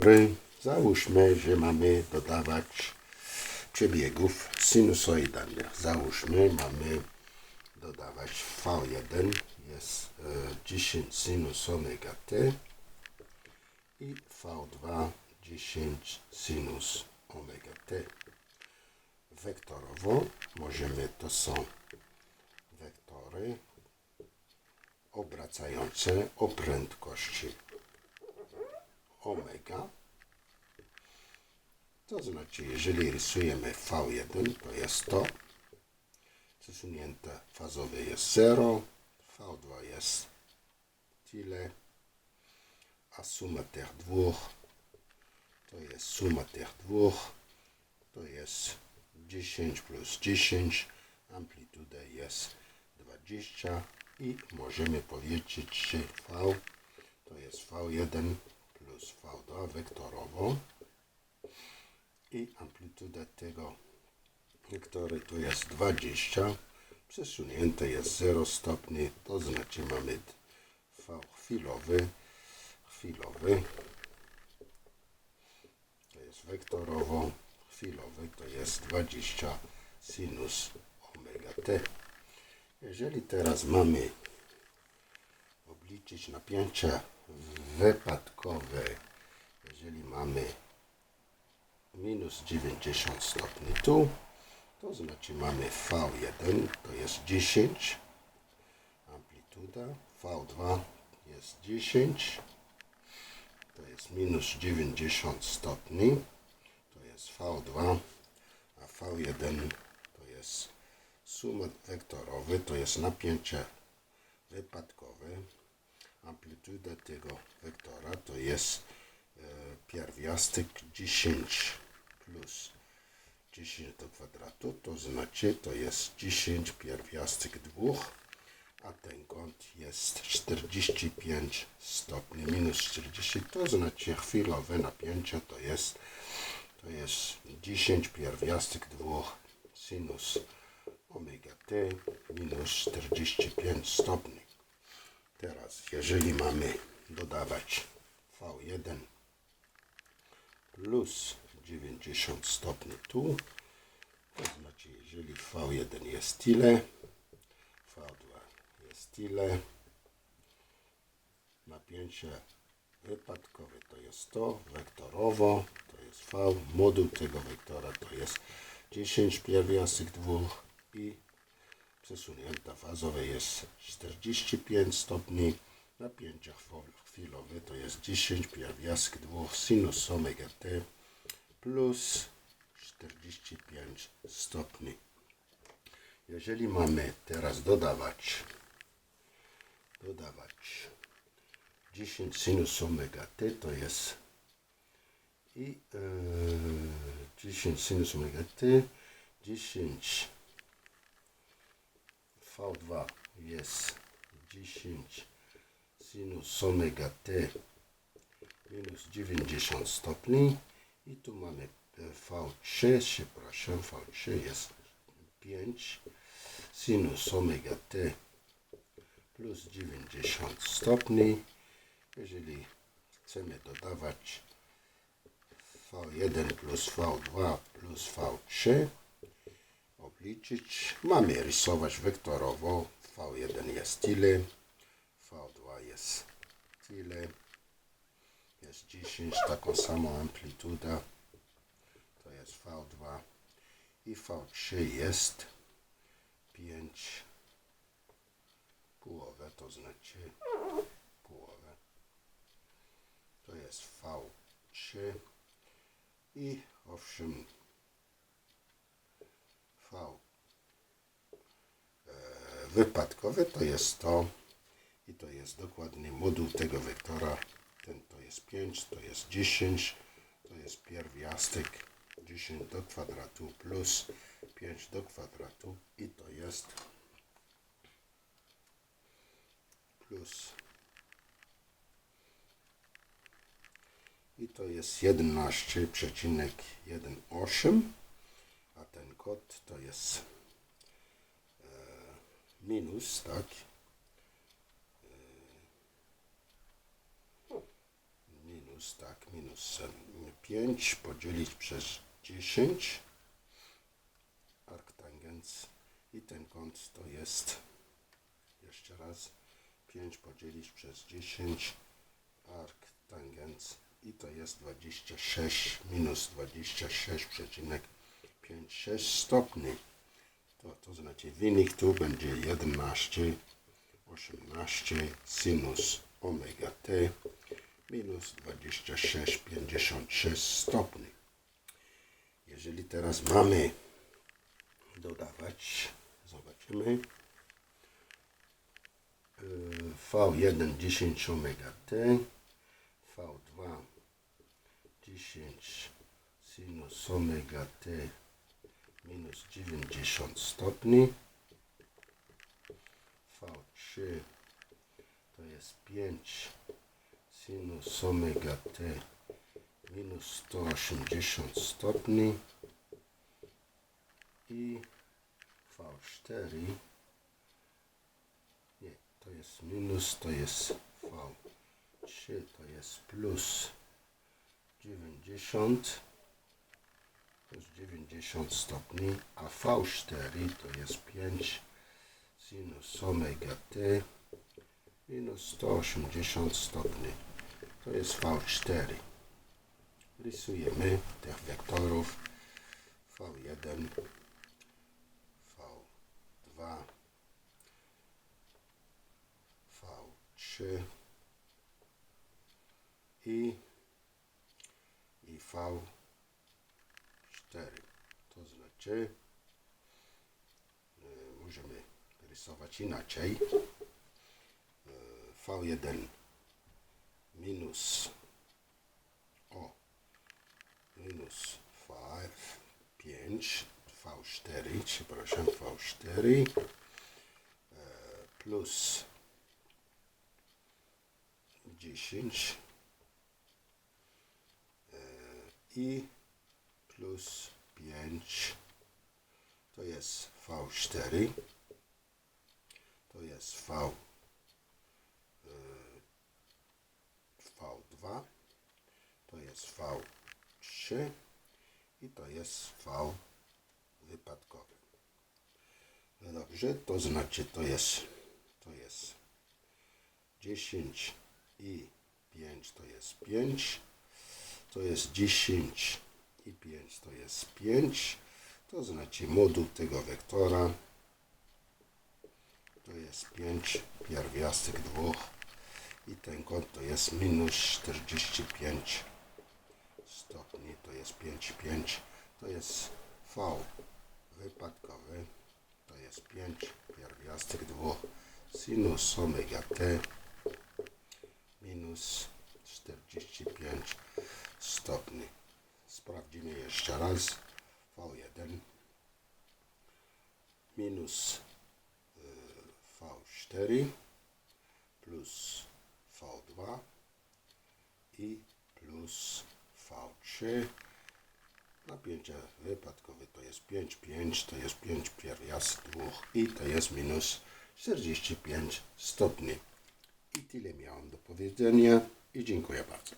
Dobry. Załóżmy, że mamy dodawać przebiegów sinusoidalnych. Załóżmy, mamy dodawać V1 jest e, 10 sinus omega t i V2 10 sinus omega t. Wektorowo możemy, to są wektory obracające o prędkości omega. To znaczy, jeżeli rysujemy V1, to jest to. Przesunięte fazowe jest 0, V2 jest tyle, a suma tych dwóch to jest suma tych dwóch, to jest 10 plus 10, amplituda jest 20 i możemy powiedzieć, że V to jest V1 plus V2 wektorowo i amplituda tego wektory to jest 20 przesunięte jest 0 stopni to znaczy mamy V chwilowy chwilowy. To jest wektorowo chwilowy to jest 20 sinus omega t. Jeżeli teraz mamy obliczyć napięcie wypadkowe, jeżeli mamy minus 90 stopni tu, to znaczy mamy V1 to jest 10 amplituda, V2 jest 10 to jest minus 90 stopni, to jest V2, a V1 to jest suma wektorowy, to jest napięcie. Amplituda tego wektora to jest e, pierwiastek 10 plus 10 do kwadratu, to znaczy to jest 10 pierwiastek 2, a ten kąt jest 45 stopni minus 40, to znaczy chwilowe napięcie to jest to jest 10 pierwiastek 2 sinus omega t minus 45 stopni. Teraz, jeżeli mamy dodawać V1 plus 90 stopni tu, to znaczy, jeżeli V1 jest tyle, V2 jest tyle, napięcie wypadkowe to jest to, wektorowo to jest V, moduł tego wektora to jest 10 pierwiastek 2 i przesunięta fazowe jest 45 stopni, napięcie chwilowe to jest 10 pierwiastek 2 sinus omega t plus 45 stopni. Jeżeli mamy teraz dodawać dodawać 10 sinus omega t to jest i yy, 10 sinus omega t 10 V2 jest 10 sinus omega t minus 90 stopni i tu mamy V3, przepraszam, V3 jest 5 sinus omega t plus 90 stopni. Jeżeli chcemy dodawać V1 plus V2 plus V3, obliczyć. Mamy rysować wektorowo. V1 jest tyle, V2 jest tyle, jest 10, taką samą amplitudę, to jest V2 i V3 jest 5 połowę, to znaczy połowę, to jest V3 i owszem E, wypadkowe to jest to. I to jest dokładnie moduł tego wektora. Ten to jest 5, to jest 10, to jest pierwiastek. 10 do kwadratu plus 5 do kwadratu i to jest plus. I to jest 11,18 a ten kod to jest e, minus, tak? E, minus minus tak, minus 5 podzielić przez 10 arctangens i ten kąt to jest jeszcze raz 5 podzielić przez 10 arctangens i to jest 26 minus 26,56 stopni. To, to znaczy wynik tu będzie 11 18 sinus omega t minus 26,56 stopni. Jeżeli teraz mamy dodawać, zobaczymy, y, V1 10 omega t, V2 10 sinus omega t minus 90 stopni, V3 to jest 5 sinus omega t minus 180 stopni. I V4 nie, to jest minus, to jest V3 to jest plus 90 60 stopni, a V4 to jest 5 sinus omega t minus 180 stopni. To jest V4. Rysujemy tych wektorów V1, V2, V3, Znaczy e, możemy rysować inaczej. E, V1 minus o minus 5 V4 przepraszam V4 e, plus 10 e, i plus 5 to jest V4 to jest V e, V2 to jest V3 i to jest V wypadkowy. No dobrze, to znaczy to jest to jest 10 i 5 to jest 5 to jest 10 i 5 to jest 5 to znaczy moduł tego wektora. To jest 5 pierwiastek 2 i ten kąt to jest minus 45 stopni, to jest 5, 5, to jest V wypadkowy, to jest 5 pierwiastek 2 sinus omega t minus 45 stopni. Sprawdzimy jeszcze raz V1 minus V4 plus V2 i plus V3. Napięcie wypadkowe to jest 5, 5, to jest 5 pierwiastek 2 i to jest minus 45 stopni. I tyle miałem do powiedzenia i dziękuję bardzo.